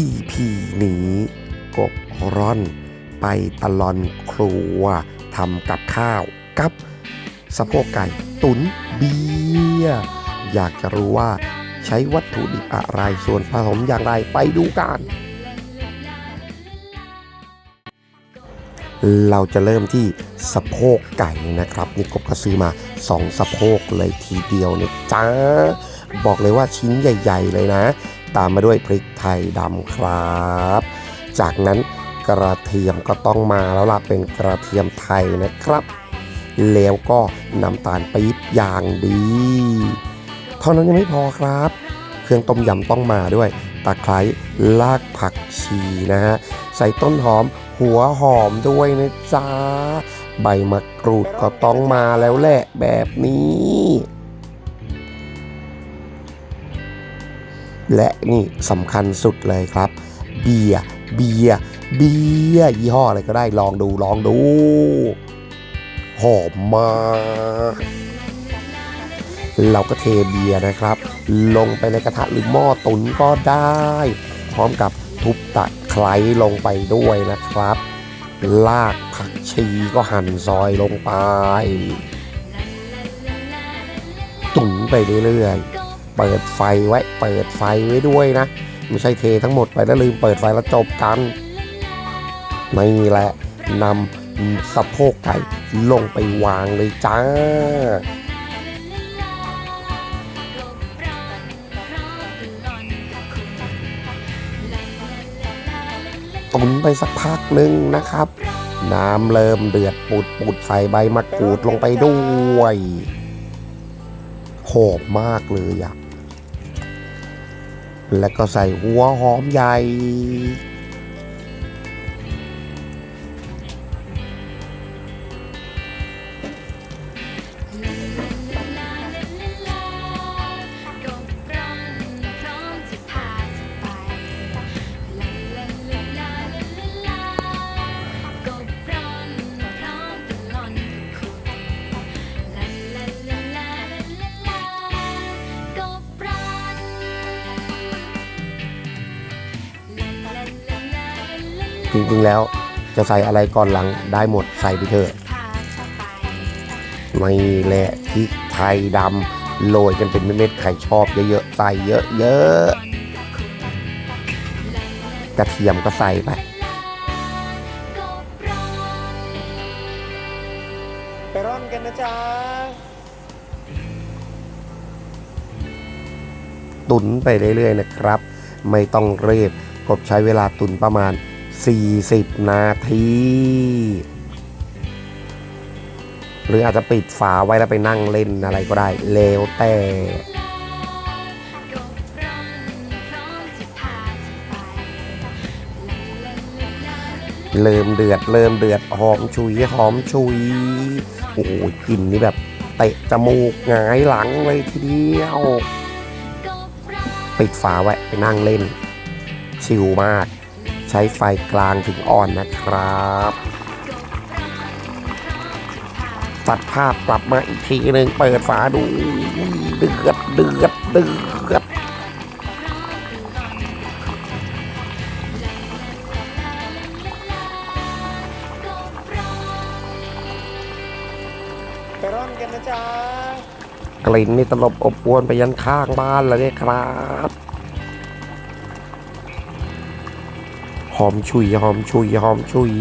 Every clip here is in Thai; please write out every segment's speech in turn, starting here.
EP นี้ กบร่อน ไปตลอนครัวทำกับข้าวกับสะโพกไก่ตุ๋นเบียร์อยากจะรู้ว่าใช้วัตถุดิบอะไรส่วนผสมอย่างไรไปดูกัน เราจะเริ่มที่สะโพกไก่นะครับ นี่กบก็ซื้อมา 2 สะโพกเลยทีเดียวเนี่ยจ้าบอกเลยว่าชิ้นใหญ่ ๆ เลยนะ ตามมาด้วยพริกไทยดำครับ จากนั้นกระเทียมก็ต้องมาแล้วล่ะเป็นกระเทียมไทยนะครับ แล้วก็น้ำตาลปี๊บอย่างดี เท่านั้นยังไม่พอครับ เครื่องต้มยำต้องมาด้วย ตะไคร้รากผักชีนะฮะ ใส่ต้นหอมหัวหอมด้วยนะจ๊ะ ใบมะกรูดก็ต้องมาแล้วแหละแบบนี้ และนี่สำคัญสุดเลยครับ เบียร์เบียร์เบียร์ยี่ห้ออะไรก็ได้ลองดูลองดู หอมมากเราก็เทเบียร์นะครับ ลงไปในกระทะหรือหม้อตุ๋นก็ได้ พร้อมกับทุบตะไคร้ลงไปด้วยนะครับ ลากผักชีก็หั่นซอยลงไป ตุ๋นไปเรื่อยๆ เปิดไฟไว้ เปิดไฟไว้ด้วยนะ ไม่ใช่เททั้งหมดไปแล้วลืมเปิดไฟแล้วจบกันนี่แหละนำสะโพกไก่ลงไปวางเลยจ้าตุนไปสักพักหนึ่งนะครับ น้ำเริ่มเดือดปุดปุดใส่ใบมะกรูดลงไปด้วย หอมมากเลยอะ แล้วก็ใส่หัวหอมใหญ่ จริงๆแล้วจะใส่อะไรก่อนหลังได้หมดใส่ไปเถอะพาเธอไปไม่แหละพริกไทยดำโรยกันเป็นเม็ดๆใครชอบเยอะๆใส่เยอะๆกระเทียมก็ใส่ไปก็ร้อนไปร่อนกันนะจ๊ะตุนไปเรื่อยๆนะครับ ไม่ต้องเรีบกบใช้เวลาตุนประมาณ 40 นาที หรืออาจจะปิดฝาไว้แล้วไปนั่งเล่นอะไรก็ได้ แล้วแต่เริ่มเดือดเริ่มเดือดหอมชุยหอมชุยโอ้โหกลิ่นนี่แบบเตะจมูกหงายหลังเลยทีเดียว ปิดฝาไว้ไปนั่งเล่น ชิลมาก ใช้ไฟกลางถึงอ่อนนะครับ ตัดภาพกลับมาอีกทีหนึ่งเปิดฝาดูอุ้ยเดือดเดือดเดือดไปร่อนกันนะจ๊ะกลิ่นนี่ตลบอบอวนไปยันข้างบ้านเลยครับ อมชุยหอมชุยหอมชุย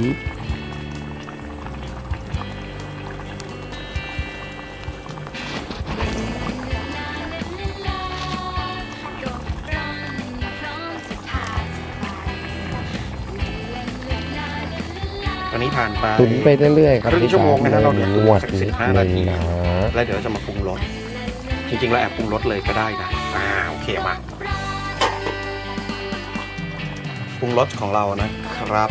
ตอนนี้ผ่านไปตุนไปเรื่อยๆครับครึ่งชั่วโมงนะครับเราเดือดงวดสักนิด15นึนางทีนะแล้วเดี๋ยวจะมาปรุงรสจริงๆ แล้วแอบปรุงรสเลยก็ได้นะอ่าโอเคมา ปรุงรสของเรานะครับ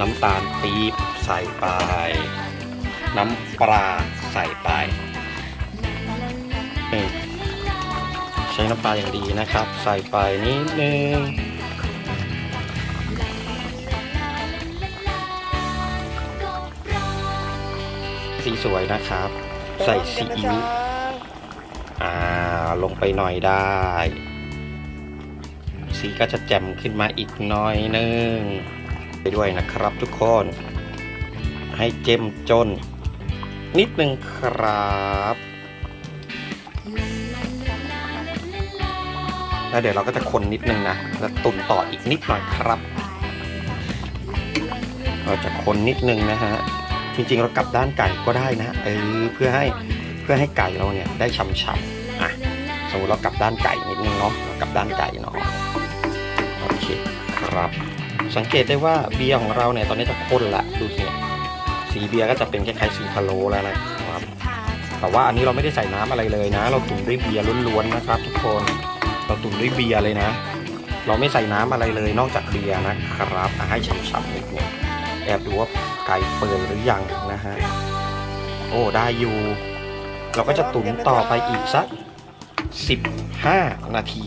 น้ำตาลปี๊บใส่ไป น้ำปลาใส่ไปใช้น้ำปลาอย่างดีนะครับ ใส่ไปนิดนึงสีสวยนะครับ ใส่ซีอิ๊วอ่าลงไปหน่อยได้ สีก็จะแจ่มขึ้นมาอีกน้อยนึงไปด้วยนะครับทุกคน ให้เจ้มจน นิดนึงครับแล้วเดี๋ยวเราก็จะคนนิดนึงนะแล้วตุนต่ออีกนิดหน่อยครับ เราจะคนนิดนึงนะฮะจริงๆเรากลับด้านไก่ก็ได้นะเออเพื่อให้เพื่อให้ไก่เราเนี่ยได้ฉ่ำๆอะสมมติเรากลับด้านไก่นิดนึงเนาะเรากลับด้านไก่เนาะ คครับ สังเกตได้ว่าเบียร์ของเราเนี่ยตอนนี้จะข้นละดูสิสีเบียร์ก็จะเป็นคล้ายๆสีพะโล้แล้วนะครับ แต่ว่าอันนี้เราไม่ได้ใส่น้ำอะไรเลยนะ เราตุ๋นด้วยเบียร์ล้วนๆนะครับ ทุกคนเราตุ๋นด้วยเบียร์เลยนะ เราไม่ใส่น้ำอะไรเลยนอกจากเบียร์นะครับให้ฉ่ำๆนิดนึงแอบดูว่าไก่เปิดหรือยังนะฮะโอ้ได้อยู่ เราก็จะตุ๋นต่อไปอีกสัก 15 นาที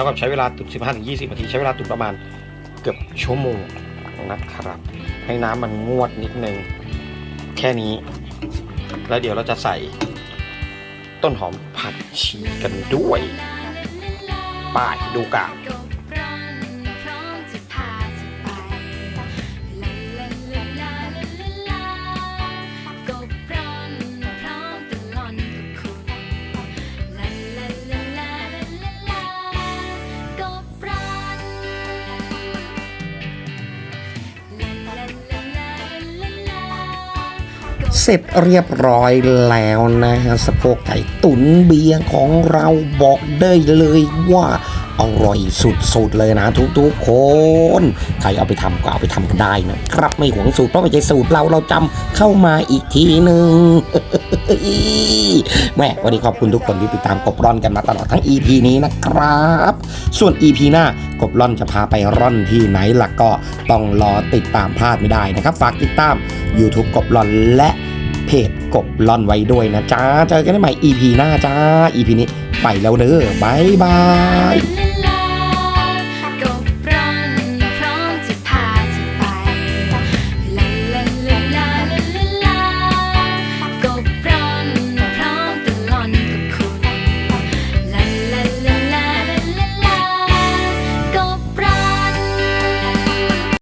ท่ากับใช้เวลาตุ๋น15-20 นาที ใช้เวลาตุ๋นประมาณเกือบชั่วโมงนะครับ ให้น้ำมันงวดนิดนึง แค่นี้ แล้วเดี๋ยวเราจะใส่ต้นหอมผัดชีกันด้วย ป้ายดูกะ เสร็จเรียบร้อยแล้วนะฮะสะโพกไก่ตุ๋นเบียร์ของเราบอกได้เลยว่า อร่อยสุดๆเลยนะทุกๆคน ใครเอาไปทำก็เอาไปทำกันได้นะครับไม่หวงสูตรเพราะไม่ใช่สูตรเราเราจำเข้ามาอีกทีหนึ่งแม่วันนี้ขอบคุณทุกคนที่ติดตามกบร่อนกันมาตลอดทั้ง EP นี้นะครับ ส่วน EP หน้ากบร่อนจะพาไปร่อนที่ไหนล่ะก็ต้องรอติดตามพลาดไม่ได้นะครับ ฝากติดตาม YouTube กบร่อนและเพจกบร่อนไว้ด้วยนะจ๊ะเจอกันได้ใหม่ EP หน้าจ้า EP นี้ไปแล้วเด้อบายบายลา